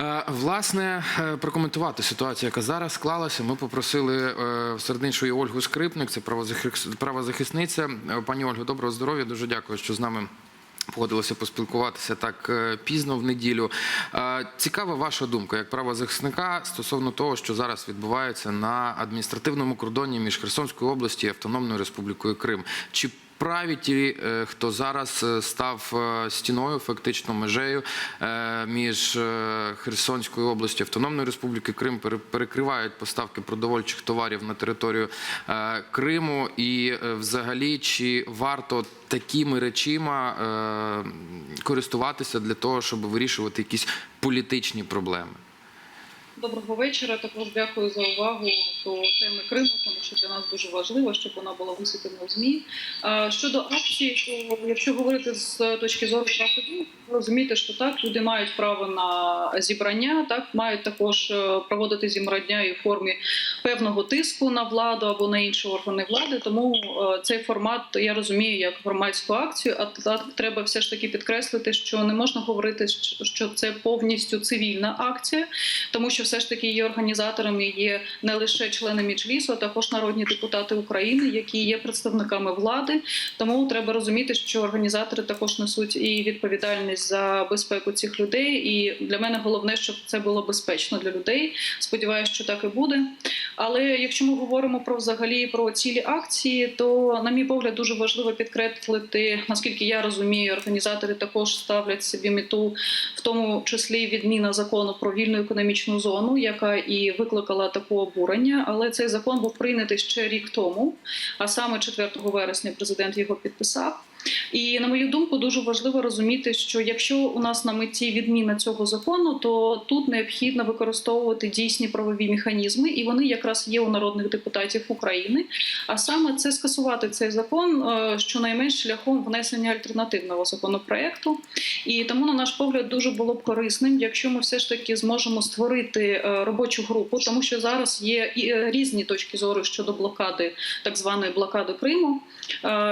Е, Власне, е, прокоментувати ситуацію, яка зараз склалася. Ми попросили е, серед іншої Ольгу Скрипник, це правозахис- правозахисниця. Пані Ольго, доброго здоров'я. Дуже дякую, що з нами. Погодилося поспілкуватися так пізно в неділю. Цікава ваша думка як правозахисника стосовно того, що зараз відбувається на адміністративному кордоні між Херсонською областю і Автономною Республікою Крим. Чи праві ті, е, хто зараз е, став е, стіною, фактично межею між Херсонською областю і Автономною Республікою Крим, пере- перекривають поставки продовольчих товарів на територію Криму, і взагалі чи варто такими речима користуватися для того, щоб вирішувати якісь політичні проблеми? Доброго вечора. Також дякую за увагу до теми Криму, тому що для нас дуже важливо, щоб вона була висвітлена у змі. Щодо акції, то якщо говорити з точки зору прав людини, розумієте, що так люди мають право на зібрання, так мають також е, проводити зібрання і в формі певного тиску на владу або на інші органи влади. Тому е, цей формат я розумію як громадську акцію. А та- треба все ж таки підкреслити, що не можна говорити, що це повністю цивільна акція тому що все ж таки є організаторами є не лише члени Міджлісу, а також народні депутати України, які є представниками влади. Тому треба розуміти, що організатори також несуть і відповідальність за безпеку цих людей. І для мене головне, щоб це було безпечно для людей. Сподіваюся, що так і буде. Але якщо ми говоримо про взагалі про цілі акції, то на мій погляд дуже важливо підкреслити, наскільки я розумію, організатори також ставлять собі мету в тому числі відміна закону про вільну економічну зону, яка і викликала таке обурення. Але цей закон був прийнятий ще рік тому, а саме 4 вересня президент його підписав. І на мою думку, дуже важливо розуміти, що якщо у нас на меті відміна цього закону, то тут необхідно використовувати дійсні правові механізми, і вони якраз є у народних депутатів України. А саме це скасувати цей закон, е, щонайменш шляхом внесення альтернативного законопроекту. І тому, на наш погляд, дуже було б корисним, якщо ми все ж таки зможемо створити е, робочу групу, тому що зараз є і е, різні точки зору щодо блокади, так званої блокади Криму.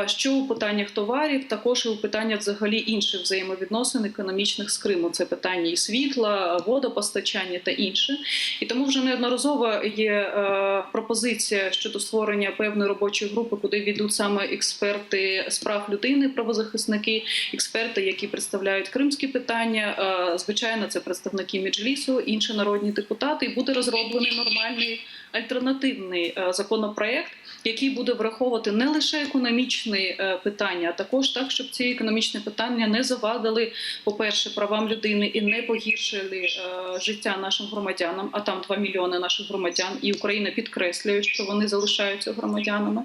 Що у питаннях товарів, також і у питаннях взагалі інших взаємовідносин економічних з Криму. Це питання і світла, водопостачання та інше. І тому вже неодноразово є е, пропозиція щодо створення певної робочої групи, куди війдуть саме експерти з прав людини, правозахисники, експерти, які представляють кримські питання. Е, звичайно, це представники Меджлісу, інші народні депутати. І буде розроблений нормальний альтернативний е, законопроект, який буде враховувати не лише економічні питання, а також так, щоб ці економічні питання не завадили, по-перше, правам людини і не погіршили е, життя нашим громадянам. А там 2 мільйони наших громадян, і Україна підкреслює, що вони залишаються громадянами.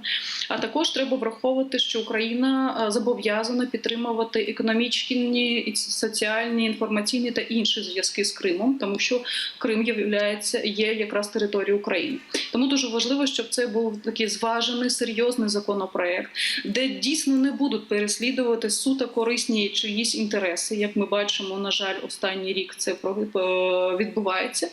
А також треба враховувати, що Україна е, зобов'язана підтримувати економічні, соціальні, інформаційні та інші зв'язки з Кримом, тому що Крим є, є якраз територією України. Тому дуже важливо, щоб це був такий зважений, серйозний законопроект, де дійсно не будуть переслідувати суто корисні чиїсь інтереси. Як ми бачимо, на жаль, останній рік це е, відбувається.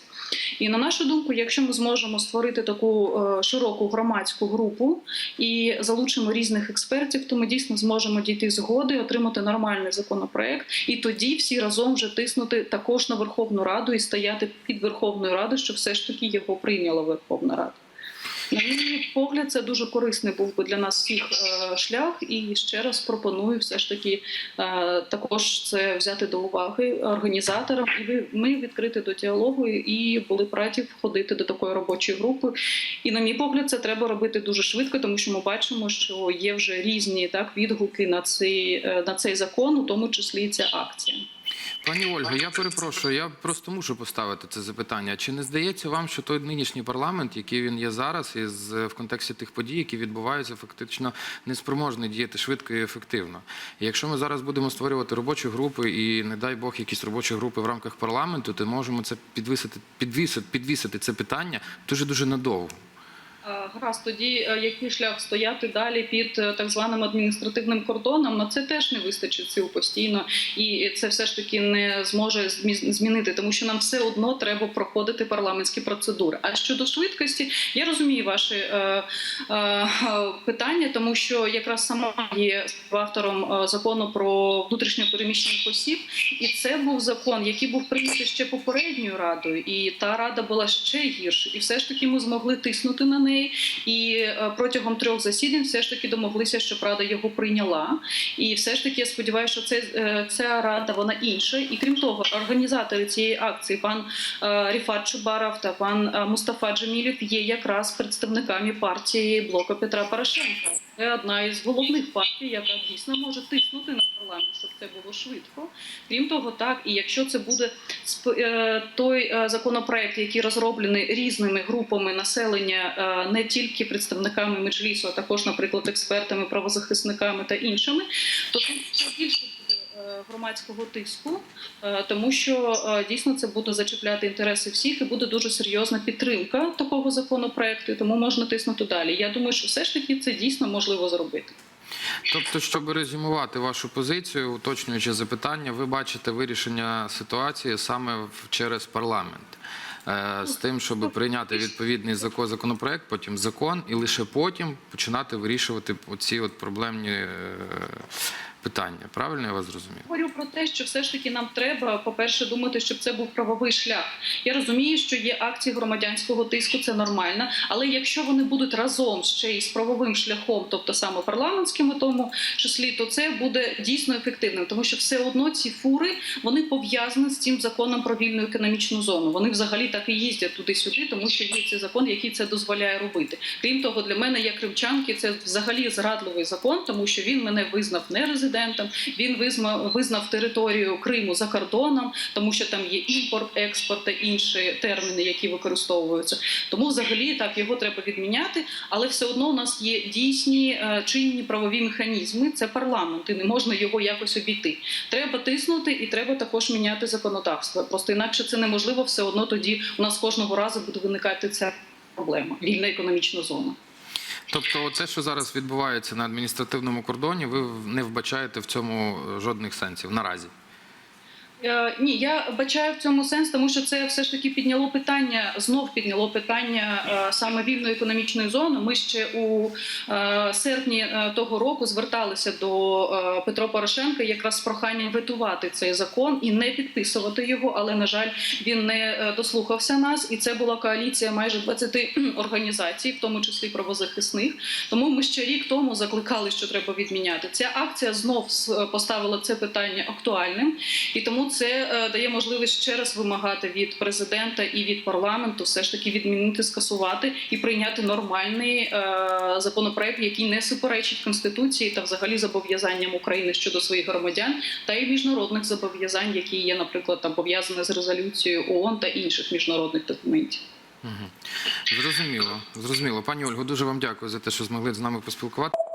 І на нашу думку, якщо ми зможемо створити таку е, широку громадську групу і залучимо різних експертів, то ми дійсно зможемо дійти згоди, отримати нормальний законопроект, і тоді всі разом вже тиснути також на Верховну Раду і стояти під Верховною Радою, щоб все ж таки його прийняла Верховна Рада. На мій погляд, це дуже корисний був би для нас всіх е, шлях. І ще раз пропоную все ж таки е, також це взяти до уваги організаторам. І ви- ми відкриті до діалогу і були б раді входити до такої робочої групи. І на мій погляд, це треба робити дуже швидко, тому що ми бачимо, що є вже різні так відгуки на цей е, на цей закон, у тому числі і ця акція. Пані Ольго, я перепрошую, я просто мушу поставити це запитання. Чи не здається вам, що той нинішній парламент, який він є зараз, із в контексті тих подій, які відбуваються, фактично неспроможний діяти швидко і ефективно? І якщо ми зараз будемо створювати робочі групи і, не дай Бог, якісь робочі групи в рамках парламенту, то можемо це підвисити, підвісити, підвісити це питання дуже дуже надовго. А, гаразд, тоді е, який шлях стояти далі під е, так званим адміністративним кордоном? На це теж не вистачить сил постійно, і це все ж таки не зможе змі- змінити, тому що нам все одно треба проходити парламентські процедури. А щодо швидкості, я розумію ваші е, е, е, питання, тому що якраз сама є автором е, закону про внутрішньо переміщених осіб, і це був закон, який був прийнятий ще попередньою радою, і та рада була ще гірше. І все ж таки ми змогли тиснути на неї. І е, протягом трьох засідань все ж таки домоглися, щоб рада його прийняла. І все ж таки я сподіваюся, що це е, ця рада вона інша. І крім того, організатори цієї акції, пан е, Ріфат Чубаров та пан Мустафа Джемілів, є якраз представниками партії блоку Петра Порошенка. Це одна із головних партій, яка дійсно може тиснути на парламент, щоб це було швидко. Крім того, так і якщо це буде е, той е, законопроект, який розроблений різними групами населення, е, не тільки представниками меджлісу, а також, наприклад, експертами, правозахисниками та іншими, то тут більше буде громадського тиску, тому що дійсно це буде зачіпляти інтереси всіх і буде дуже серйозна підтримка такого законопроекту, тому можна тиснути далі. Я думаю, що все ж таки це дійсно можливо зробити. Тобто, щоб резюмувати вашу позицію, уточнюючи запитання, ви бачите вирішення ситуації саме через парламент. Е, З тим, щоб прийняти відповідний закон, законопроект, потім закон, і лише потім починати вирішувати оці от проблемні е, питання. Правильно я вас зрозумів? Говорю про те, що все ж таки нам треба, по-перше, думати, щоб це був правовий шлях. Я розумію, що є акції громадянського тиску, це нормально. Але якщо вони будуть разом ще й з правовим шляхом, тобто саме парламентським тому числі, то це буде дійсно ефективним, тому що все одно ці фури вони пов'язані з цим законом про вільну економічну зону. Вони взагалі так і їздять туди-сюди, тому що є цей закон, який це дозволяє робити. Крім того, для мене, як кримчанки, це взагалі зрадливий закон, тому що він мене визнав не резидентом. Він визнав, визнав територію Криму за кордоном, тому що там є імпорт, експорт та інші терміни, які використовуються. Тому взагалі так його треба відміняти, але все одно у нас є дійсні е, чинні правові механізми. Це парламент, і не можна його якось обійти. Треба тиснути і треба також міняти законодавство. Просто інакше це неможливо. Все одно тоді у нас кожного разу буде виникати ця проблема вільна економічна зона. Тобто, те, що зараз відбувається на адміністративному кордоні, ви не вбачаєте в цьому жодних сенсів наразі. Е, Ні, я бачаю в цьому сенс, тому що це все ж таки підняло питання, знов підняло питання е, саме вільної економічної зони. Ми ще у е, серпні того року зверталися до Петра Порошенка якраз з проханням ветувати цей закон і не підписувати його. Але на жаль, він не дослухався нас, і це була коаліція майже 20 організацій, в тому числі правозахисних. Тому ми ще рік тому закликали, що треба відміняти. Ця акція знов поставила це питання актуальним, і тому це е, дає можливість ще раз вимагати від президента і від парламенту все ж таки відмінити, скасувати і прийняти нормальний е, законопроект, який не суперечить конституції та взагалі зобов'язанням України щодо своїх громадян, та й міжнародних зобов'язань, які є, наприклад, там пов'язані з резолюцією ООН та інших міжнародних документів. Зрозуміло, зрозуміло. Пані Ольго, дуже вам дякую за те, що змогли з нами поспілкуватися.